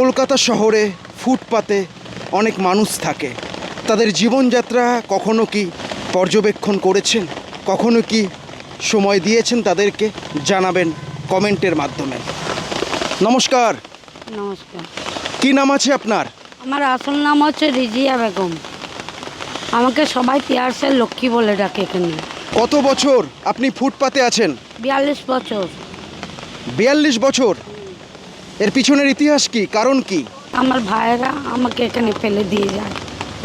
কলকাতা শহরে ফুটপাতে অনেক মানুষ থাকে। তাদের জীবনযাত্রা কখনো কি পর্যবেক্ষণ করেছেন? কখনো কি সময় দিয়েছেন তাদেরকে? জানাবেন কমেন্টের মাধ্যমে। নমস্কার। নমস্কার। কি নাম আছে আপনার? আমার আসল নাম হচ্ছে রিজিয়া বেগম। আমাকে সবাই পিয়ার্সের লক্ষ্মী বলে ডাকে এখানে। কত বছর আপনি ফুটপাতে আছেন? বিয়াল্লিশ বছর। বিয়াল্লিশ বছর? এর পিছনের ইতিহাস কি? কারণ কি? আমার ভাইয়েরা আমাকে এখানে ফেলে দিয়ে যায়।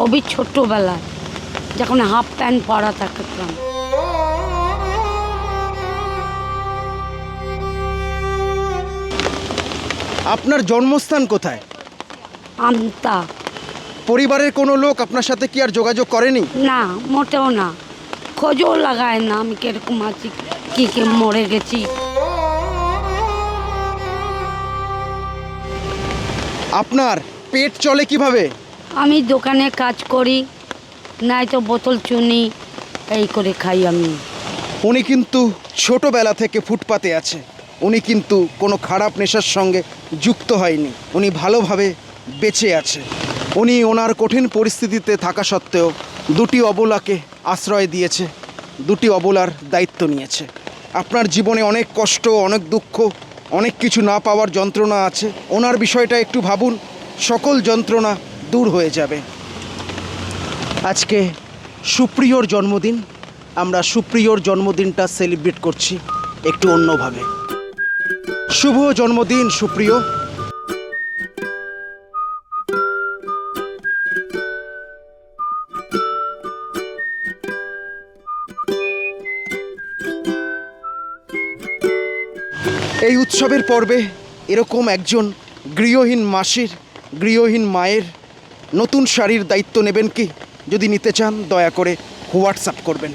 অবি ছোট্টবেলায় যখন হাফ প্যান্ট পরা থাকতাম। আপনার জন্মস্থান কোথায়? আমতা পরিবারের কোনো লোক আপনার সাথে কি আর যোগাযোগ করেনি? না মোটেও না। খোঁজও লাগায় না আমি কীরকম আছি কি কি মরে গেছি। আপনার পেট চলে কীভাবে? আমি দোকানে কাজ করি নাই তো বোতল চুনি এই করে খাই আমি। উনি কিন্তু ছোটবেলা থেকে ফুটপাতে আছে। উনি কিন্তু কোনো খারাপ নেশার সঙ্গে যুক্ত হয়নি। উনি ভালোভাবে বেঁচে আছে। উনি ওনার কঠিন পরিস্থিতিতে থাকা সত্ত্বেও দুটি অবলাকে আশ্রয় দিয়েছে দুটি অবলার দায়িত্ব নিয়েছে। আপনার জীবনে অনেক কষ্ট অনেক দুঃখ অনেক কিছু না পাওয়ার যন্ত্রণা আছে। ওনার বিষয়টা একটু ভাবুন, সকল যন্ত্রণা দূর হয়ে যাবে। আজকে সুপ্রিয়র জন্মদিন, আমরা সুপ্রিয়র জন্মদিনটা সেলিব্রেট করছি একটু অন্যভাবে। শুভ জন্মদিন সুপ্রিয়। এই উৎসবের পর্বে এরকম একজন গৃহহীন মাসির, গৃহহীন মায়ের নতুন শাড়ির দায়িত্ব নেবেন কি? যদি নিতে চান, দয়া করে হোয়াটসঅ্যাপ করবেন।